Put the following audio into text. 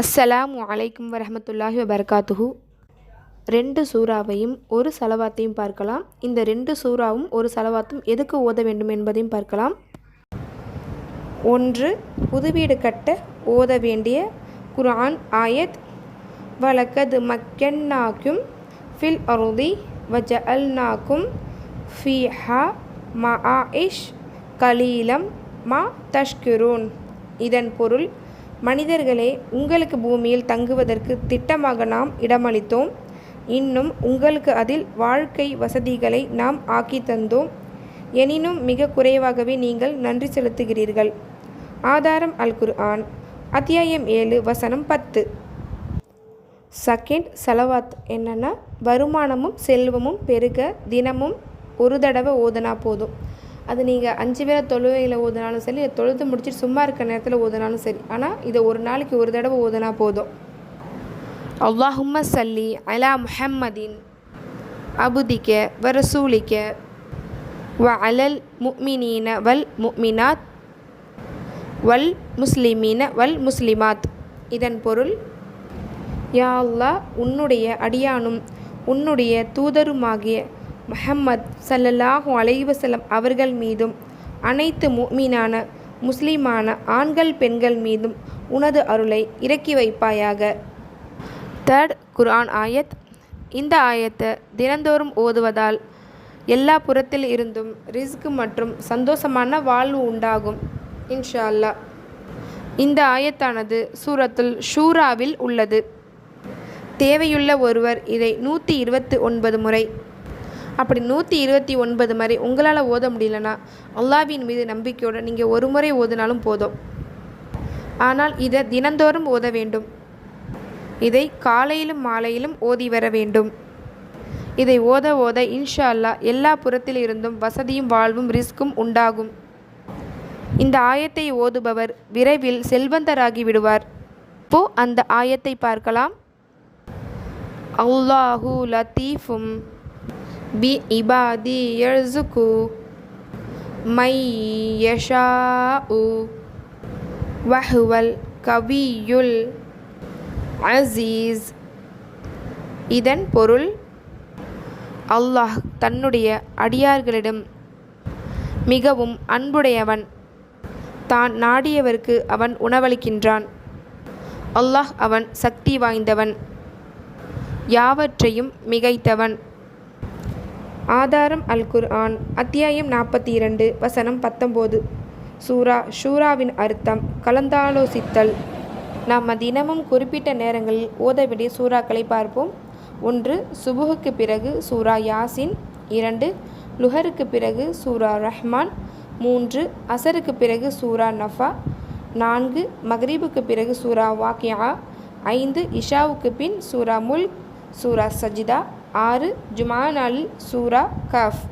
அஸ்ஸலாம் அலைக்கும் வரமத்துல்லாஹி வபர்காத்துஹு. ரெண்டு சூறாவையும் ஒரு சலவாத்தையும் பார்க்கலாம். இந்த ரெண்டு சூறாவும் ஒரு சலவாத்தும் எதுக்கு ஓத வேண்டும் என்பதையும் பார்க்கலாம். ஒன்று புதுவீடு கட்ட ஓத வேண்டிய குர்ஆன் ஆயத். வலக்கது மக்கன்னாக்கும் ஃபில் அருதி வஜ அல்னாக்கும் ஃபிஹா ஃபீஹா மஆஇஷ் கலீலம் மா தஷ்குரூன். இதன் பொருள் மனிதர்களே உங்களுக்கு பூமியில் தங்குவதற்கு திட்டமாக நாம் இடமளித்தோம். இன்னும் உங்களுக்கு அதில் வாழ்க்கை வசதிகளை நாம் ஆக்கி தந்தோம். எனினும் மிக குறைவாகவே நீங்கள் நன்றி செலுத்துகிறீர்கள். ஆதாரம் அல் குர்ஆன் அத்தியாயம் ஏழு வசனம் பத்து. செகண்ட் செலவாத் என்னென்னா வருமானமும் செல்வமும் பெருக தினமும் ஒரு தடவை ஓதுனா போதும். அது நீங்கள் அஞ்சு பேரை தொழுவையில் ஓதுனாலும் சரி தொழுது முடிச்சுட்டு சும்மா இருக்க நேரத்தில் ஓதுனாலும் சரி. ஆனால் இதை ஒரு நாளைக்கு ஒரு தடவை ஓதுனா போதும். அல்லாஹும்ம சல்லி அலா முஹம்மதின் அபுதிக்க வரசூலிக்க வ அலல் முக்மினீன வல் முக்மினாத் வல் முஸ்லிமீன வல் முஸ்லிமாத். இதன் பொருள் யா அல்லா உன்னுடைய அடியானும் உன்னுடைய தூதருமாகிய மஹம்மத் சல்லல்லாஹு அலைவசலம் அவர்கள் மீதும் அனைத்து மீனான முஸ்லிமான ஆண்கள் பெண்கள் மீதும் உனது அருளை இறக்கி வைப்பாயாக. தேர்ட் குர்ஆன் ஆயத். இந்த ஆயத்தை தினந்தோறும் ஓதுவதால் எல்லா புறத்தில் இருந்தும் ரிஸ்க் மற்றும் சந்தோஷமான வாழ்வு உண்டாகும் இன்ஷா அல்லாஹ் இந்த ஆயத்தானது சூரத்துல் ஷூராவில் உள்ளது. தேவையுள்ள ஒருவர் இதை நூற்றி இருபத்தி ஒன்பது முறை அப்படி நூற்றி இருபத்தி ஒன்பது மாதிரி உங்களால் ஓத முடியலனா அல்லாவின் மீது நம்பிக்கையோடு நீங்கள் ஒரு முறை ஓதினாலும் போதும். ஆனால் இதை தினந்தோறும் ஓத வேண்டும். இதை காலையிலும் மாலையிலும் ஓதி வர வேண்டும். இதை ஓத ஓத இன்ஷா அல்லா எல்லா புறத்தில் இருந்தும் வசதியும் வாழ்வும் ரிஸ்க்கும் உண்டாகும். இந்த ஆயத்தை ஓதுபவர் விரைவில் செல்வந்தராகி விடுவார். இப்போ அந்த ஆயத்தை பார்க்கலாம். அல்லாஹூ லத்தீஃபும் பி இபாதி யர்சுகு மை யஷாஉ வஹுவல் கவியுல் அசீஸ் இதன் பொருள் அல்லாஹ் தன்னுடைய அடியார்களிடம் மிகவும் அன்புடையவன். தான் நாடியவருக்கு அவன் உணவளிக்கின்றான். அல்லாஹ் அவன் சக்தி வாய்ந்தவன். யாவற்றையும் மிகைத்தவன். ஆதாரம் அல் குர்ஆன் அத்தியாயம் நாற்பத்தி இரண்டு வசனம் பத்தொம்போது. சூரா ஷூராவின் அர்த்தம் கலந்தாலோசித்தல். நாம் தினமும் குறிப்பிட்ட நேரங்களில் ஓத வேண்டிய சூறாக்களை பார்ப்போம். ஒன்று சுபுகுக்கு பிறகு சூரா யாசின். இரண்டு லுஹருக்கு பிறகு சூரா ரஹ்மான். மூன்று அசருக்கு பிறகு சூரா நஃபா. நான்கு மக்ரீபுக்கு பிறகு சூரா வாக்கியா. ஐந்து இஷாவுக்கு பின் சூரா முல்க் சூரா சஜிதா. ஆறு ஜுமா நாளில் சூரா கஃப்.